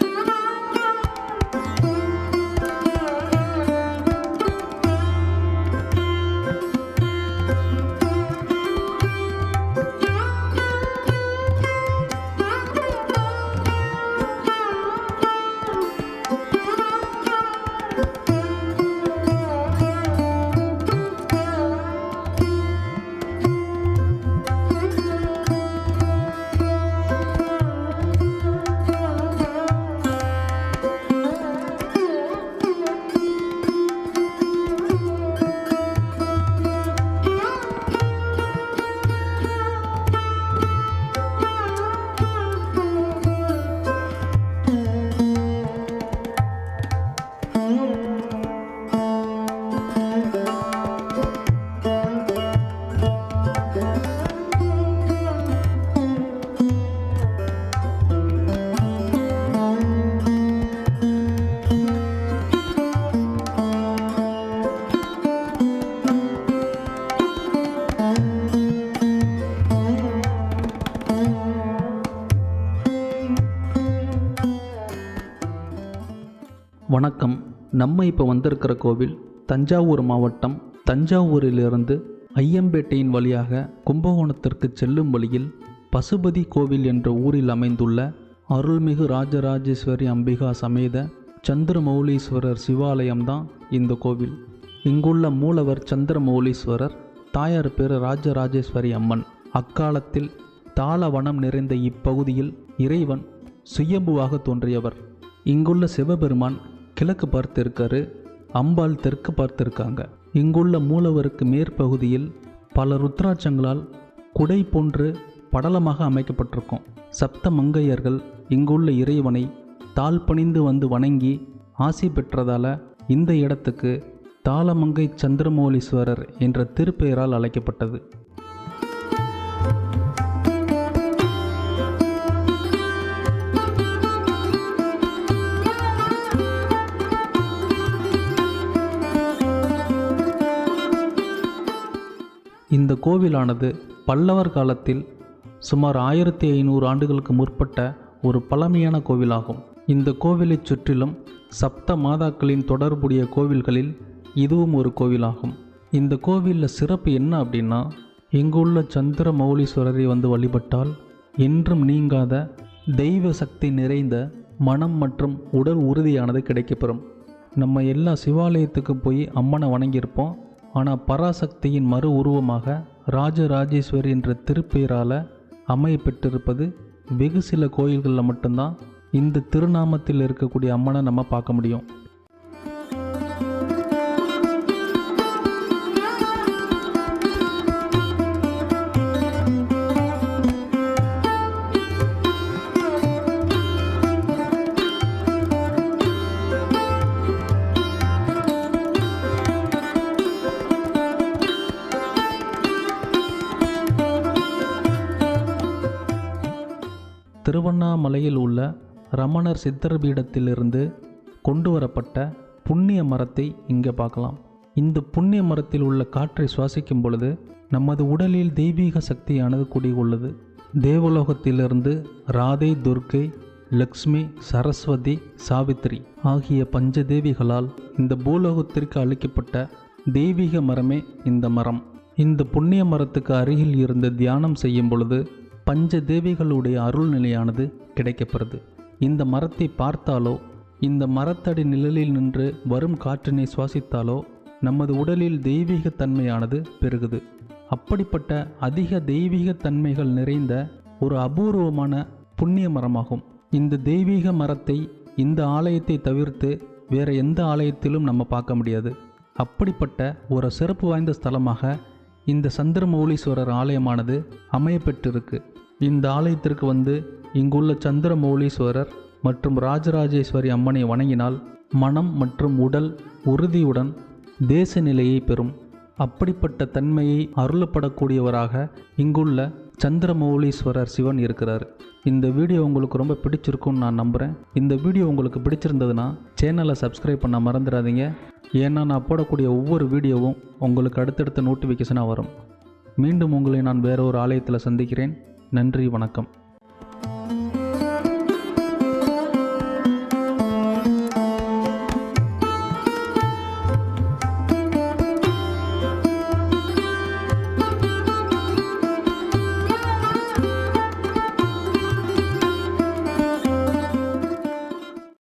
嗯 வணக்கம். நம்ம இப்போ வந்திருக்கிற கோவில் தஞ்சாவூர் மாவட்டம் தஞ்சாவூரிலிருந்து ஐயம்பேட்டையின் வழியாக கும்பகோணத்திற்கு செல்லும் வழியில் பசுபதி கோவில் என்ற ஊரில் அமைந்துள்ள அருள்மிகு ராஜராஜேஸ்வரி அம்பிகா சமேத சந்திரமௌலீஸ்வரர் சிவாலயம்தான் இந்த கோவில். இங்குள்ள மூலவர் சந்திரமௌலீஸ்வரர் தாயார் பேர் ராஜராஜேஸ்வரி அம்மன். அக்காலத்தில் தாளவனம் நிறைந்த இப்பகுதியில் இறைவன் சுயம்புவாக தோன்றியவர். இங்குள்ள சிவபெருமான் கிழக்கு பார்த்திருக்காரு அம்பாள் தெற்கு பார்த்திருக்காங்க. இங்குள்ள மூலவருக்கு மேற்பகுதியில் பல ருத்ராட்சங்களால் குடை போன்று படலமாக அமைக்கப்பட்டிருக்கும். சப்த மங்கையர்கள் இங்குள்ள இறைவனை தாழ் பணிந்து வந்து வணங்கி ஆசி பெற்றதால இந்த இடத்துக்கு தாளமங்கை சந்திரமௌலீஸ்வரர் என்ற திருப்பெயரால் அழைக்கப்பட்டது. இந்த கோவிலானது பல்லவர் காலத்தில் சுமார் ஆயிரத்தி ஐநூறு ஆண்டுகளுக்கு முற்பட்ட ஒரு பழமையான கோவிலாகும். இந்த கோவிலைச் சுற்றிலும் சப்த மாதாக்களின் தொடர்புடைய கோவில்களில் இதுவும் ஒரு கோவிலாகும். இந்த கோவிலில் சிறப்பு என்ன அப்படின்னா இங்குள்ள சந்திர மௌலீஸ்வரரை வந்து வழிபட்டால் என்றும் நீங்காத தெய்வ சக்தி நிறைந்த மனம் மற்றும் உடல் உறுதியானது கிடைக்கப்பெறும். நம்ம எல்லா சிவாலயத்துக்கு போய் அம்மனை வணங்கியிருப்போம். ஆனால் பராசக்தியின் மறு உருவமாக ராஜராஜேஸ்வரி என்ற திருப்பெயரால் அமைய பெற்றிருப்பது வெகு சில கோயில்களில் மட்டும்தான். இந்த திருநாமத்தில் இருக்கக்கூடிய அம்மனை நம்ம பார்க்க முடியும். திருவண்ணாமலையில் உள்ள ரமணர் சித்தர் பீடத்திலிருந்து கொண்டு வரப்பட்ட புண்ணிய மரத்தை இங்கே பார்க்கலாம். இந்த புண்ணிய மரத்தில் உள்ள காற்றை சுவாசிக்கும் பொழுது நமது உடலில் தெய்வீக சக்தியானது குடிகொள்ளுது. தேவலோகத்திலிருந்து ராதை துர்க்கை லக்ஷ்மி சரஸ்வதி சாவித்திரி ஆகிய பஞ்சதேவிகளால் இந்த பூலோகத்திற்கு அளிக்கப்பட்ட தெய்வீக மரமே இந்த மரம். இந்த புண்ணிய மரத்துக்கு அருகில் இருந்து தியானம் செய்யும் பொழுது பஞ்ச தேவிகளுடைய அருள்நிலையானது கிடைக்கப்படுது. இந்த மரத்தை பார்த்தாலோ இந்த மரத்தடி நிழலில் நின்று வரும் காற்றினை சுவாசித்தாலோ நமது உடலில் தெய்வீக தன்மையானது பெருகுது. அப்படிப்பட்ட அதிக தெய்வீக தன்மைகள் நிறைந்த ஒரு அபூர்வமான புண்ணிய மரமாகும். இந்த தெய்வீக மரத்தை இந்த ஆலயத்தை தவிர்த்து வேற எந்த ஆலயத்திலும் நம்ம பார்க்க முடியாது. அப்படிப்பட்ட ஒரு சிறப்பு வாய்ந்த ஸ்தலமாக இந்த சந்திரமௌலீஸ்வரர் ஆலயமானது அமையப்பெற்றிருக்கு. இந்த ஆலயத்திற்கு வந்து இங்குள்ள சந்திரமௌலீஸ்வரர் மற்றும் ராஜராஜேஸ்வரி அம்மனை வணங்கினால் மனம் மற்றும் உடல் உறுதியுடன் தேச நிலையை பெறும். அப்படிப்பட்ட தன்மையை அருளப்படக்கூடியவராக இங்குள்ள சந்திரமௌலீஸ்வரர் சிவன் இருக்கிறார். இந்த வீடியோ உங்களுக்கு ரொம்ப பிடிச்சிருக்கும்னு நான் நம்புகிறேன் இந்த வீடியோ உங்களுக்கு பிடிச்சிருந்ததுன்னா சேனலை சப்ஸ்கிரைப் பண்ண மறந்துடாதீங்க. ஏன்னா நான் போடக்கூடிய ஒவ்வொரு வீடியோவும் உங்களுக்கு அடுத்தடுத்த நோட்டிஃபிகேஷனாக வரும். மீண்டும் உங்களை நான் வேற ஒரு ஆலயத்தில் சந்திக்கிறேன். நன்றி வணக்கம்.